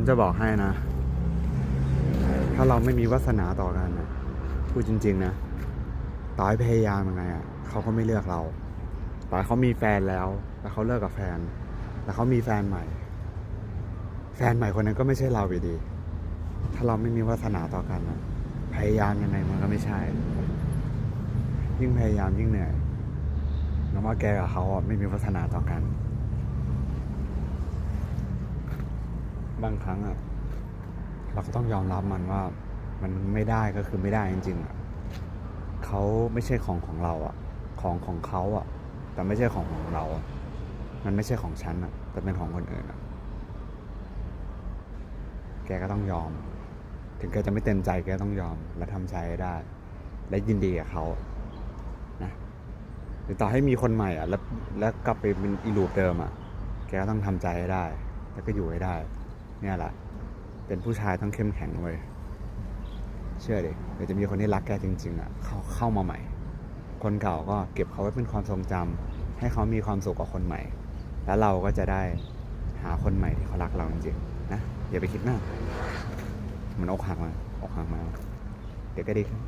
ฉันจะบอกให้นะ ถ้าเราไม่มีวาสนาต่อกันนะพูดจริง ๆ นะต่อให้พยายามยังไงอะเขาก็ไม่เลือกเราต่อให้เขามีแฟนแล้ว แล้วเขาเลิกกับแฟน แล้วเขามีแฟนใหม่ แฟนใหม่คนนั้นก็ไม่ใช่เราอยู่ดี ถ้าเราไม่มีวาสนาต่อกันนะพยายามยังไงมันก็ไม่ใช่ ยิ่งพยายามยิ่งเหนื่อยน้องว่าแกกับเขาอะไม่มีวาสนาต่อกัน บางครั้งอะเราก็ต้องยอมรับมันว่ามันไม่ได้ก็คือไม่ได้จริงๆอะเขาไม่ใช่ของของเราอะของของเขาอะแต่ไม่ใช่ของของเรา มันไม่ใช่ของฉันอะแต่เป็นของคนอื่นอะแกก็ต้องยอม ถึงแกจะไม่เต็มใจแกก็ต้องยอม และทำใจให้ได้ และยินดีกับเขานะหรือต่อให้มีคนใหม่อะ แล้วแล้วกลับไปเป็นอีลูปเดิมอะ แกก็ต้องทำใจให้ได้ แล้วก็อยู่ให้ได้ เนี่ยแหละเป็นผู้ชายต้องเข้มแข็งเว้ยเชื่อดิเดี๋ยวจะมีคนที่รักแกจริง ๆอะเข้าเข้ามาใหม่ คนเก่าก็เก็บเขาไว้เป็นความทรงจำให้เขามีความสุขกับคนใหม่ แล้วเราก็จะได้หาคนใหม่ที่เขารักเราจริงๆนะอย่าไปคิดมากมันอกหักมาอกหักมาเดี๋ยวก็ดีขึ้น